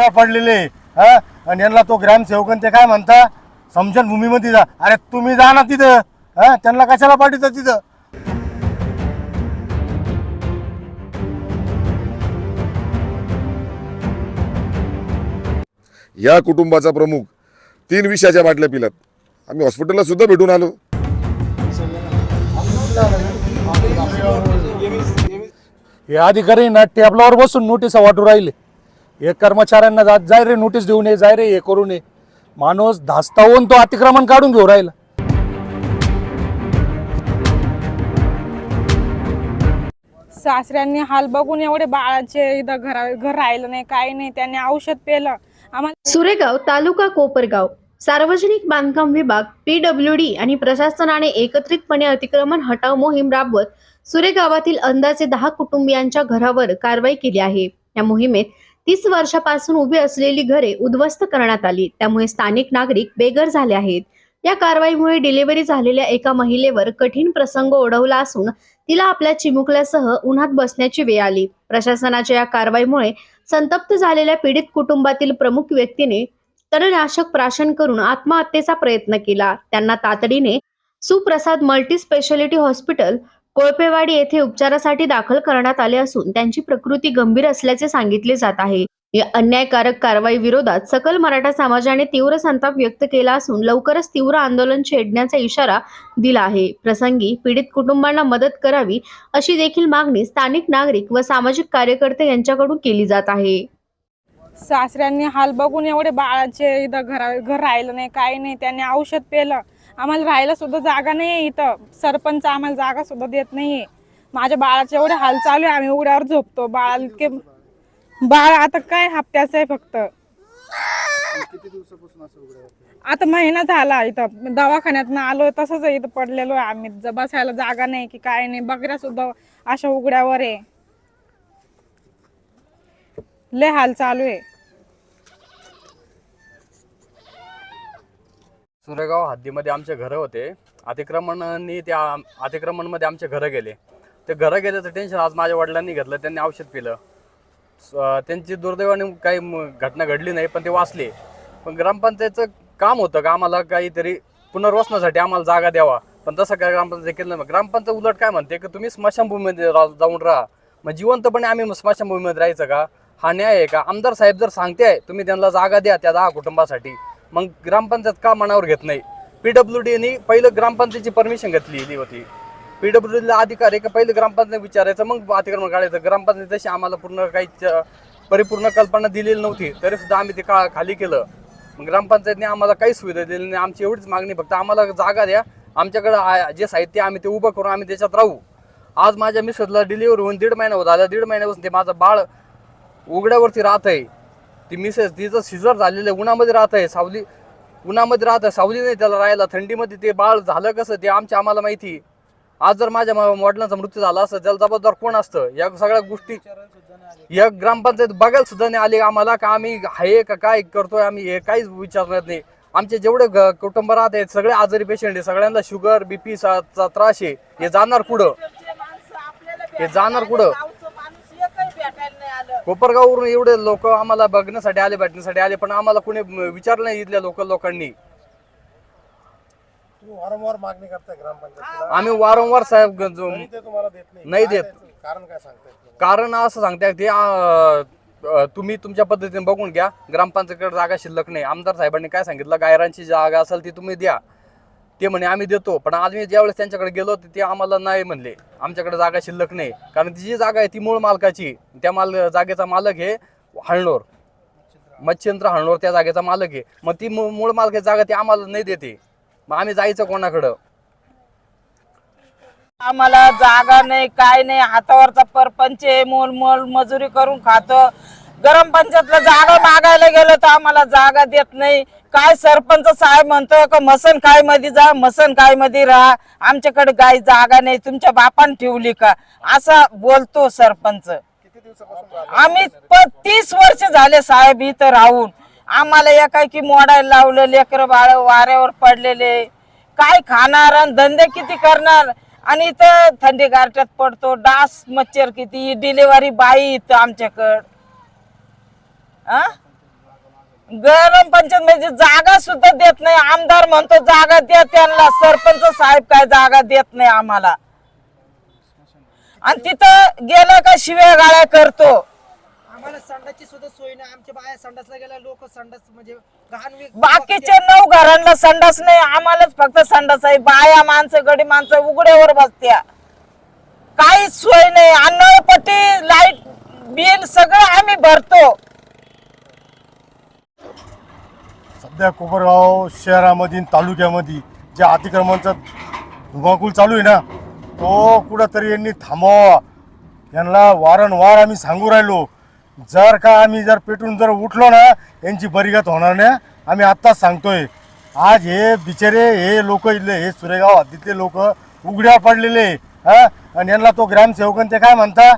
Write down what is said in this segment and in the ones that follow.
त्या पडलेले? हा? आणि यांना तो ग्रामसेवक आणि ते काय म्हणता? भूमीमध्ये जा. अरे तुम्ही जा ना तिथं. हा? त्यांना कशाला पाठवता तिथं? या कुटुंबाचा प्रमुख तीन विषयाच्या बाटल्या पिल्यात आम्ही हॉस्पिटलला सुद्धा भेटून आलो. हे अधिकारी ना टेबलावर बसून नोटीस वाटू राहिले. हे कर्मचाऱ्यांना जात जाय रे नोटीस देऊ नये जाय रे हे करू नये. माणूस धास्तावून तो अतिक्रमण काढून घेऊ राहिला. सासऱ्यांनी हाल बघून एवढे बाळाचे इथं घरा घर राहिलं नाही काही नाही त्यांनी औषध पेलं. आम्हाला सुरेगाव तालुका कोपरगाव. सार्वजनिक बांधकाम विभाग पीडब्ल्यू डी आणि प्रशासनाने एकत्रितपणे अतिक्रमण हटाव मोहीम राबवत सुरेगावातील अंदाजे दहा कुटुंबियांच्या घरावर कारवाई केली आहे. या मोहिमेत तीस वर्षापासून उभी असलेली घरे उद्ध्वस्त करण्यात आली. त्यामुळे स्थानिक नागरिक बेघर झाले आहेत. या कारवाईमुळे डिलिव्हरी झालेल्या एका महिलेवर कठीण प्रसंग ओढवला असून तिला आपल्या चिमुकल्यासह उन्हात बसण्याची वेळ आली. प्रशासनाच्या या कारवाईमुळे संतप्त झालेल्या पीडित कुटुंबातील प्रमुख व्यक्तीने तणनाशक प्राशन करून आत्महत्येचा प्रयत्न केला. त्यांना तातडीने Suprasad multi speciality hospital Kolpewadi येथे उपचारासाठी दाखल करण्यात आले असून त्यांची प्रकृती गंभीर असल्याचे सांगितले जात आहे. या अन्यायकारक कारवाई विरोधात सकल मराठा समाजाने तीव्र संताप व्यक्त केला असून लवकरच तीव्र आंदोलन छेडण्याचा इशारा दिला आहे. प्रसंगी पीडित कुटुंबांना मदत करावी अशी देखील मागणी स्थानिक नागरिक व सामाजिक कार्यकर्ते यांच्याकडून केली जात आहे. सासऱ्यांनी हाल बघून एवढे बाळाचे इथं घरा घर राहिलं नाही काही नाही त्यांनी औषध पेलं. आम्हाला राहायला सुद्धा जागा नाही आहे इथं. सरपंच आम्हाला जागा सुद्धा देत नाहीये. माझ्या बाळाचे एवढे हाल चालू आहे आम्ही उघड्यावर झोपतो. बाळाला इतके बाळ आता काय हप्त्याचं आहे फक्त. आता महिना झाला इथं. दवाखान्यात आलो तसंच आहे इथं पडलेलो आहे आम्ही. ज- बसायला जागा नाही की काय नाही. बकऱ्या सुद्धा अशा उघड्यावर आहे. लय हाल चालू आहे. सुरेगाव हद्दीमध्ये आमचे घरं होते. अतिक्रमणांनी त्या अतिक्रमणमध्ये आमचे घरं गेले. ते घरं गेल्याचं टेन्शन आज माझ्या वडिलांनी घेतलं त्यांनी औषध पिलं. स- त्यांची दुर्दैवाने काही घटना घडली नाही पण ते वाचले. पण ग्रामपंचायतचं काम होतं का आम्हाला काहीतरी पुनर्वसनासाठी आम्हाला जागा द्यावा. पण तसं काय ग्रामपंचायत केलं नाही. ग्रामपंचायत उलट काय म्हणते की तुम्ही स्मशानभूमीमध्ये रा- जाऊन राहा. मग जिवंतपणे आम्ही स्मशानभूमीमध्ये राहायचं का? हा न्याय आहे का? आमदार साहेब जर सांगते आहे तुम्ही त्यांना जागा द्या त्या दहा कुटुंबासाठी. मग ग्रामपंचायत का मनावर घेत नाही? पीडब्ल्यू डीने पहिलं ग्रामपंचायतची परमिशन घेतली होती पीडब्ल्यू डीला अधिकार आहे का? पहिलं ग्रामपंचायत विचारायचं मग अतिक्रमण काढायचं. ग्रामपंचायत तशी आम्हाला पूर्ण काही परिपूर्ण कल्पना दिलेली नव्हती. तरी सुद्धा आम्ही ते का खाली केलं. मग ग्रामपंचायतने आम्हाला काही सुविधा दिली नाही. आमची एवढीच मागणी फक्त आम्हाला जागा द्या. आमच्याकडं आ- जे साहित्य आम्ही ते उभं करून आम्ही त्याच्यात राहू. आज माझ्या मिसेसला डिलिव्हरी होऊन दीड महिना होत आला दीड महिन्यापासून ते माझं बाळ उघड्यावरती राहत आहे ती मिसेस तिचं सिझर झालेलं आहे उन्हामध्ये राहत आहे सावली उन्हामध्ये राहत आहे सावली नाही त्याला राहायला थंडीमध्ये ते बाळ झालं कसं ते आमच्या आम्हाला माहिती आज जर माझ्या वडिलांचा मृत्यू झाला असतं त्याला जबाबदार कोण असतं? या सगळ्या गोष्टी या ग्रामपंचायत बघायला सुद्धा नाही आले आम्हाला का आम्ही आहे का काय करतोय आम्ही हे काहीच विचारत नाही. आमचे जेवढे कुटुंब राहत आहेत सगळे आजारी पेशंट आहे सगळ्यांना शुगर बीपी चा त्रास आहे. हे जाणार कुठं? हे जाणार कुठं? कोपरगाववरून एवढे लोक आम्हाला बघण्यासाठी आले भेटण्यासाठी आले पण आम्हाला कोणी विचारलं नाही इथल्या लोकल लोकांनी. तुम्ही वारंवार मागणी करताय ग्रामपंचायतीला? आम्ही वारंवार साहेब ग- जो- तरी ते तुम्हाला देत नाही. नाही काय देत. त्याचं कारण काय सांगताय तुम्ही? कारण असं सांगताय ते अं, अं, तुम्ही तुमच्या पद्धतीने बघून घ्या. ग्रामपंचायतीकडे जागा शिल्लक नाही. आमदार साहेबांनी काय सांगितलं? गायरांची जागा असेल ती तुम्ही द्या. ते म्हणे आम्ही देतो पण आज मी ज्यावेळेस त्यांच्याकडे गेलो होते ते आम्हाला नाही म्हणले. आमच्याकडे जागा शिल्लक नाही. कारण ती जी जागा आहे ती मूळ मालकाची. त्या माल जागेचा मालक हे हळणोर मच्छिंद्र हळणोर त्या जागेचा मालक आहे. मग ती मूळ मूळ मालकाची जागा ती आम्हाला नाही देते. मग आम्ही जायचं कोणाकडं? आम्हाला जागा नाही काय नाही. हातावरचा परपंच आहे मोल मोल मजुरी करून खातो. गरम पंचायतला जागा मागायला गेलो तर आम्हाला जागा देत नाही. काय सरपंच साहेब म्हणतोय का मसन काय मध्ये जा मसन काय मध्ये राहा. आमच्याकडे गाय जागा नाही तुमच्या बापान ठेवली का? असा बोलतो सरपंच. आम्ही तीस वर्ष झाले साहेब इथं राहून. आम्हाला एकाकी मोडायला लावलं लेकर बाळ वाऱ्यावर पडलेले. काय खाणार आणि धंदे किती करणार? आणि इथं थंडी गारट्यात पडतो डास मच्छर किती डिलिव्हरी बाई इथं आमच्याकड. आ? ग्रामपंचायत म्हणजे जागा सुद्धा देत नाही. आमदार म्हणतो जागा द्या त्यांना. सरपंच साहेब काय जागा देत नाही आम्हाला. आणि तिथं गेलं का शिव्या गाळ्या करतो. आम्हाला संडासची सुद्धा सोय नाही. आमच्या बाया संडासला गेल्या लोक संडास म्हणजे घाण वे- बाकीचे नऊ घरांना संडास नाही. आम्हालाच फक्त संडास आहे. बाया माणसं गडी माणसं उघड्यावर बसत्या. काहीच सोय नाही. अन्नपट्टी लाइट बिल सगळं आम्ही भरतो. सध्या कोपरगाव शहरामध्ये तालुक्यामध्ये जे अतिक्रमणचा धुमाकूळ चालू आहे ना तो कुठंतरी यांनी थांबवावा यांना वारंवार आम्ही सांगू राहिलो. जर का आम्ही जर पेटून जर उठलो ना यांची बरिगत होणार नाही. आम्ही आत्ताच सांगतोय आज हे बिचारे हे लोक इथले हे सुरेगाव हद्दीतले लोक उघड्या पडलेले हा? आणि यांना तो ग्रामसेवकन ते काय म्हणता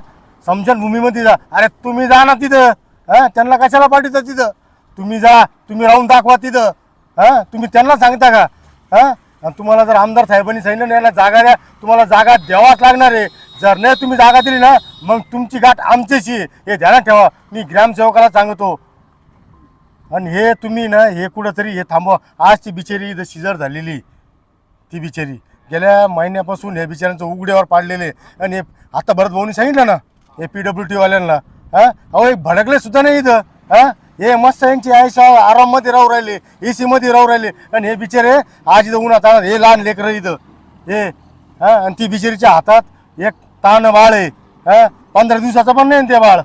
समजन भूमीमध्ये जा. अरे तुम्ही जा ना तिथं हा? त्यांना कशाला पाठवता तिथं? तुम्ही जा तुम्ही राहून दाखवा तिथं. हा? तुम्ही त्यांना सांगता का? हां? आणि तुम्हाला जर आमदार साहेबांनी सांगितलं नाही याला जागा द्या. तुम्हाला जागा द्यावाच लागणार आहे. जर नाही तुम्ही जागा दिली ना मग तुमची गाठ आमच्याशी आहे. हे ध्यानात ठेवा. मी ग्रामसेवकाला सांगतो. आणि हे तुम्ही ना हे कुठंतरी हे थांबवा. आज ती बिचारी इथं शिजर झालेली. ती बिचारी. गेल्या महिन्यापासून हे बिचाऱ्यांचं उघड्यावर पाडलेले आणि हे आता भरत भाऊनी सांगितलं ना हे पी डब्ल्यू टी वाल्यांना. हा? अहो हे भडकले सुद्धा नाही इथं. हां? हे मस्त यांची आयुष्य आराममध्ये राहू राहिले ए मध्ये राहू राहिले. आणि हे बिचारे आज इथं उन्हात आणत हे लहान लेकरं इथं. हे हा आणि ती बिचारीच्या हातात एक ताण बाळ आहे. हा पंधरा दिवसाचं पण नाही ते बाळ.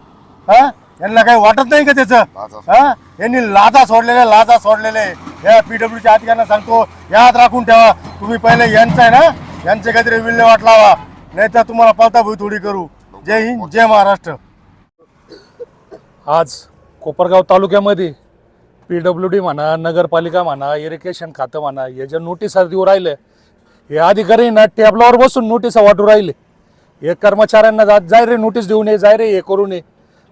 हा यांना काही वाटत नाही का त्याचं? हा यांनी लाजा सोडलेले लाजा सोडलेले या पीडब्ल्यूच्या अधिकाऱ्यांना सांगतो याद राखून ठेवा. तुम्ही पहिले यांचं आहे ना यांचे काहीतरी विल्हेवाट लावा. नाही तर तुम्हाला पळता भुई थोडी करू. जय हिंद जय महाराष्ट्र. आज कोपरगाव तालुक्यामध्ये पी डब्ल्यू डी म्हणा नगरपालिका म्हणा इरिगेशन खातं म्हणा हे जे नोटिसा देऊ राहिले हे अधिकारी ना टेबलावर बसून नोटिसा वाटू राहिले. हे कर्मचाऱ्यांना जा जाय रे नोटीस देऊ नये जाय रे हे करू नये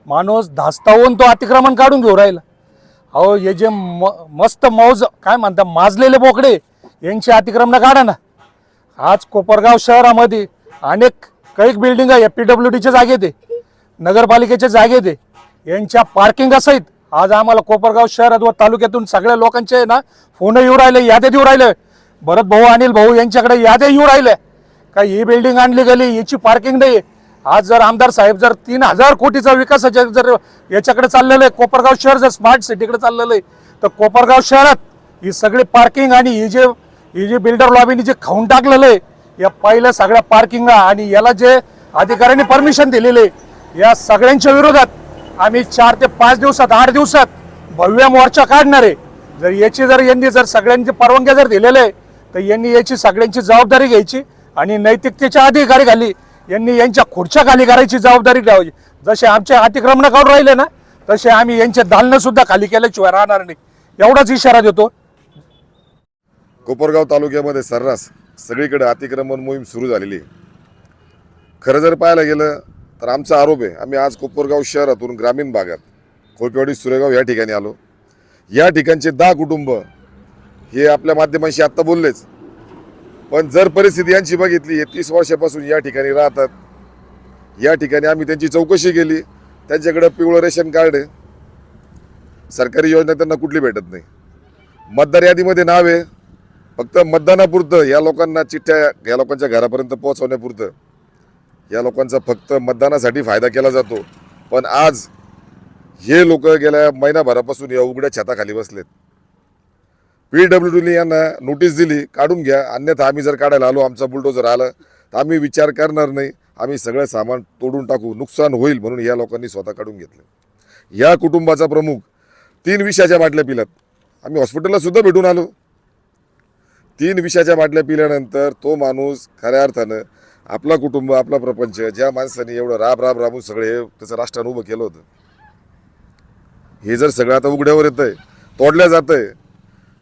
माणूस धास्तावून तो अतिक्रमण काढून घेऊ राहिला. अहो हे जे म मस्त मौज काय म्हणता माजलेले बोकडे यांची अतिक्रमणं काढा ना. आज कोपरगाव शहरामध्ये अनेक कैक बिल्डिंग आहे पी डब्ल्यू डीच्या जागेत आहे. नगरपालिकेच्या जागेत आहे. यांच्या पार्किंग सहित. आज आम्हाला कोपरगाव शहरात व तालुक्यातून सगळ्या लोकांचे ना फोन येऊ राहिले याद्या देऊ राहिले. भरत भाऊ अनिल भाऊ यांच्याकडे याद्या येऊ राहिले. का ही बिल्डिंग आणली गेली याची पार्किंग नाही. आज जर आमदार साहेब जर तीन हजार कोटीचा विकासाच्या जर याच्याकडे चाललेलं आहे कोपरगाव शहर जर स्मार्ट सिटीकडे चाललेलं आहे तर कोपरगाव शहरात ही सगळी पार्किंग आणि ही जे ही जे बिल्डर लॉबीने जे खाऊन टाकलेलं आहे या पहिल्या सगळ्या पार्किंग आणि याला जे अधिकाऱ्यांनी परमिशन दिलेले आहे, या सगळ्यांच्या विरोधात आम्ही चार ते पाच दिवसात आठ दिवसात भव्य मोर्चा काढणार आहे. जर याची जर यांनी जर सगळ्यांची परवानग्या जर दिलेल्या आहे तर यांनी याची सगळ्यांची जबाबदारी घ्यायची आणि नैतिकतेच्या अधिकारी खाली यांनी यांच्या खुर्च्या खाली करायची जबाबदारी घ्यावी जसे आमचे अतिक्रमण काढून राहिले ना तसे आम्ही यांचे दालनं सुद्धा खाली केल्याशिवाय राहणार नाही. एवढाच इशारा देतो. कोपरगाव तालुक्यामध्ये सर्रास सगळीकडे अतिक्रमण मोहीम सुरू झालेली आहे. खरं जर पाहायला गेलं तर आमचा आरोप आहे आम्ही आज कोपरगाव शहरातून ग्रामीण भागात खोपेवाडी सुरेगाव या ठिकाणी आलो. या ठिकाणचे दहा कुटुंब हे आपल्या माध्यमांशी आत्ता बोललेच. पण जर परिस्थिती यांची बघितली हे तीस वर्षापासून या ठिकाणी राहतात. या ठिकाणी आम्ही त्यांची चौकशी केली. त्यांच्याकडं पिवळं रेशन कार्ड आहे. सरकारी योजना त्यांना कुठली भेटत नाही. मतदार यादीमध्ये नाव आहे. फक्त मतदानापुरतं या लोकांना चिठ्ठ्या या लोकांच्या घरापर्यंत पोहोचवण्यापुरतं. या लोकांचा फक्त मतदानासाठी फायदा केला जातो. पण आज हे लोक गेल्या महिनाभरापासून या उघड्या छताखाली बसलेत. पी डब्ल्यू डीने यांना नोटीस दिली काढून घ्या. अन्यथा आम्ही जर काढायला आलो आमचा बुलडोजर आलं तर आम्ही विचार करणार नाही. आम्ही सगळं सामान तोडून टाकू. नुकसान होईल म्हणून या लोकांनी स्वतः काढून घेतलं. या कुटुंबाचा प्रमुख तीन विषाच्या बाटल्या पिल्यात आम्ही हॉस्पिटलला सुद्धा भेटून आलो. तीन विषाच्या बाटल्या पिल्यानंतर तो माणूस खऱ्या अर्थानं आपला कुटुंब आपला प्रपंच ज्या माणसाने एवढं राब राब राबून सगळे त्याचं राष्ट्रानं उभं केलं होतं. हे जर सगळं आता उघड्यावर येतं आहे तोडल्या जातं आहे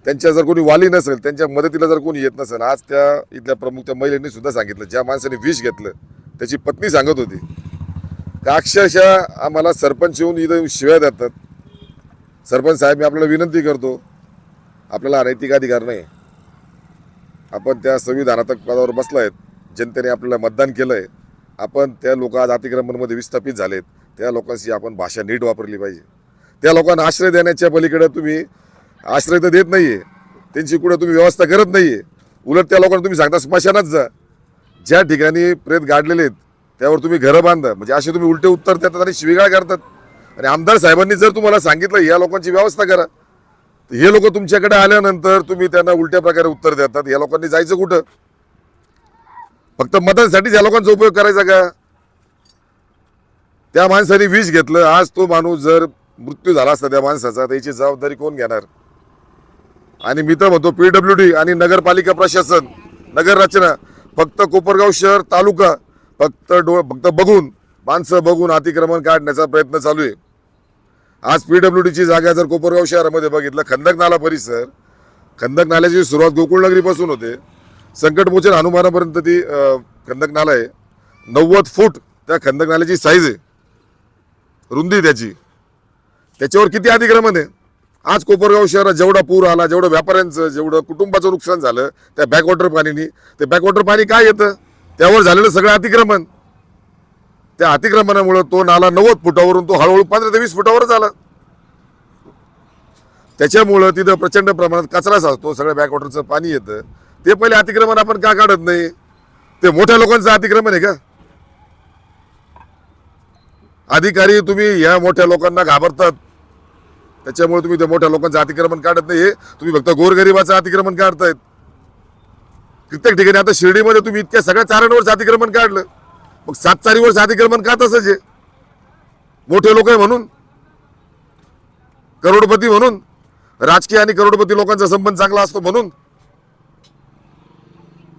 त्यांच्या जर कोणी वाली नसेल त्यांच्या मदतीला जर कोणी येत नसेल आज त्या इथल्या प्रमुख त्या महिलेने सुद्धा सांगितलं ज्या माणसाने विष घेतलं त्याची पत्नी सांगत होती. का अक्षरशः आम्हाला सरपंच येऊन इथं शिव्या देतात. सरपंच साहेब मी आपल्याला विनंती करतो आपल्याला अनैतिक अधिकार नाही. आपण त्या संविधानातक पदावर बसला आहेत जनतेने आपल्याला मतदान केलं आहे आपण त्या लोक आज अतिक्रमणमध्ये विस्थापित झालेत त्या लोकांशी आपण भाषा नीट वापरली पाहिजे. त्या लोकांना आश्रय देण्याच्या पलीकडे तुम्ही आश्रय तर देत नाहीये त्यांची कुठं तुम्ही व्यवस्था करत नाहीये उलट त्या लोकांना तुम्ही सांगता स्मशानात जा. ज्या ठिकाणी प्रेत गाडलेले आहेत त्यावर तुम्ही घरं बांधा. म्हणजे असे तुम्ही उलटे उत्तर देतात आणि शिवीगाळ करतात. आणि आमदार साहेबांनी जर तुम्हाला सांगितलं या लोकांची व्यवस्था करा. तर हे लोक तुमच्याकडे आल्यानंतर तुम्ही त्यांना उलट्या प्रकारे उत्तर देतात. या लोकांनी जायचं कुठं? फक्त मतांसाठीच या लोकांचा उपयोग करायचा का? त्या माणसाने विष घेतलं आज तो माणूस जर मृत्यू झाला असता त्या माणसाचा त्याची जबाबदारी कोण घेणार? आणि मी तर म्हणतो पीडब्ल्यू डी आणि नगरपालिका प्रशासन नगर रचना फक्त कोपरगाव शहर तालुका फक्त डोळ फक्त बघून माणसं बघून अतिक्रमण काढण्याचा प्रयत्न चालू आहे. आज पीडब्ल्यू डीची जागा जर कोपरगाव शहरामध्ये बघितलं खंदक नाला परिसर खंदक नाल्याची सुरुवात गोकुळनगरीपासून होते. संकटमोचन हनुमानापर्यंत ती खंदक नाला आहे. नव्वद फूट त्या खंदक नाल्याची साईज आहे. रुंदी त्याची. त्याच्यावर किती अतिक्रमण आहे? आज कोपरगाव शहरात जेवढा पूर आला जेवढं व्यापाऱ्यांचं जेवढं कुटुंबाचं नुकसान झालं त्या बॅकवॉटर पाणीनी ते बॅकवॉटर पाणी काय येतं? त्यावर झालेलं सगळं अतिक्रमण त्या अतिक्रमणामुळं तो नाला नव्वद फुटावरून तो हळूहळू पंधरा ते वीस फुटावरच आला. त्याच्यामुळं तिथं प्रचंड प्रमाणात कचरा साचतो सगळ्या बॅकवॉटरचं पाणी येतं. ते पहिले अतिक्रमण आपण का काढत नाही? ते मोठ्या लोकांचं अतिक्रमण आहे का? अधिकारी तुम्ही या मोठ्या लोकांना घाबरतात. त्याच्यामुळे तुम्ही त्या मोठ्या लोकांचं अतिक्रमण काढत नाही हे तुम्ही फक्त गोरगरिबाचं अतिक्रमण काढतायत. कित्येक ठिकाणी आता शिर्डीमध्ये तुम्ही इतक्या सगळ्या चारांवरच अतिक्रमण काढलं. मग सात चारीवरच अतिक्रमण का तसंच आहे? मोठे लोक आहे म्हणून? करोडपती म्हणून? राजकीय आणि करोडपती लोकांचा संबंध चांगला असतो म्हणून?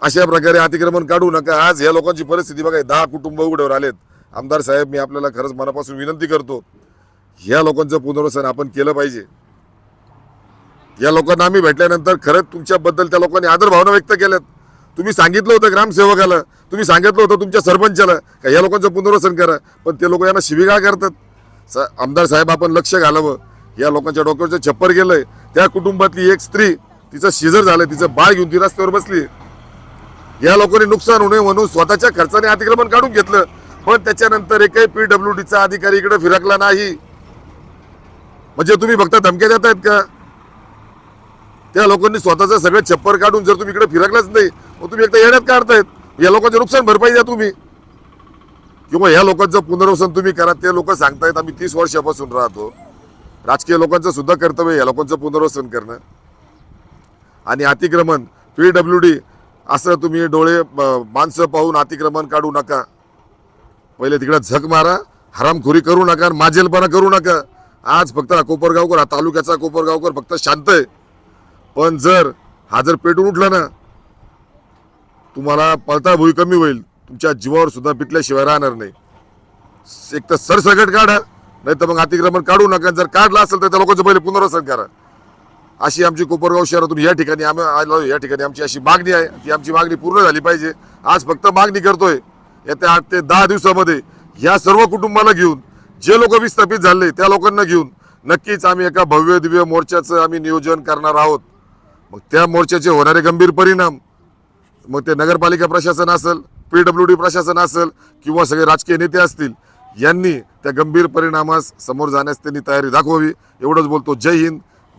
अशा प्रकारे अतिक्रमण काढू नका. आज या लोकांची परिस्थिती बघा दहा कुटुंब उघड्यावर आलेत. आमदार साहेब मी आपल्याला खरंच मनापासून विनंती करतो या लोकांचं पुनर्वसन आपण केलं पाहिजे. या लोकांना आम्ही भेटल्यानंतर खरंच तुमच्याबद्दल त्या लोकांनी आदर भावना व्यक्त केल्यात. तुम्ही सांगितलं होतं ग्रामसेवकाला तुम्ही सांगितलं होतं तुमच्या सरपंचाला का या लोकांचं पुनर्वसन करा पण ते लोक यांना शिवीगाळ करतात. स आमदार साहेब आपण लक्ष घालावं. या लोकांच्या डोक्यावरचं छप्पर गेलंय. त्या कुटुंबातली एक स्त्री तिचं शिजर झालं तिचं बाळ घेऊन ती रस्त्यावर बसली या लोकांनी नुकसान होऊ नये म्हणून स्वतःच्या खर्चाने अतिक्रमण काढून घेतलं. पण त्याच्यानंतर एकही पीडब्ल्यू डीचा अधिकारी इकडे फिरकला नाही. म्हणजे तुम्ही फक्त धमक्या देत आहेत का? त्या लोकांनी स्वतःचं सगळं छप्पर काढून जर तुम्ही इकडे फिरकलाच नाही मग तुम्ही एकदा येण्यात काढतायत या लोकांचं नुकसान भरपाई द्या तुम्ही. किंवा ह्या लोकांचं पुनर्वसन तुम्ही करा ते लोक सांगतायत आम्ही तीस वर्षापासून राहतो. राजकीय लोकांचं सुद्धा कर्तव्य या लोकांचं पुनर्वसन करणं. आणि अतिक्रमण पी डब्ल्यू डी असं तुम्ही डोळे माणसं पाहून अतिक्रमण काढू नका. पहिले तिकडे झक मारा हरामखोरी करू नका आणि माजेलपणा करू नका. आज फक्त हा कोपरगावकर हा तालुक्याचा कोपरगावकर फक्त शांत आहे. पण जर हा जर पेटून उठला ना तुम्हाला पळता भुई कमी होईल. तुमच्या जीवावर सुद्धा पिटल्याशिवाय राहणार नाही. एक तर सरसकट काढा नाही तर मग अतिक्रमण काढू नका. जर काढला असेल तर त्या लोकांचं पहिले पुनर्वसन करा. अशी आमची कोपरगाव शहरातून या ठिकाणी आम्ही आलो या ठिकाणी आमची अशी मागणी आहे. ती आमची मागणी पूर्ण झाली पाहिजे. आज फक्त मागणी करतोय. येत्या आठ ते दहा दिवसामध्ये या सर्व कुटुंबाला घेऊन जे लोक विस्थापित झाले त्या लोकांना घेऊन नक्कीच आम्ही एका भव्य दिव्य मोर्चाचं आम्ही नियोजन करणार आहोत. मग त्या मोर्चाचे होणारे गंभीर परिणाम मग ते नगरपालिका प्रशासन असेल पी डब्ल्यू डी प्रशासन असेल किंवा सगळे राजकीय नेते असतील यांनी त्या गंभीर परिणामास समोर जाण्यास त्यांनी तयारी दाखवावी. एवढंच बोलतो. जय हिंद.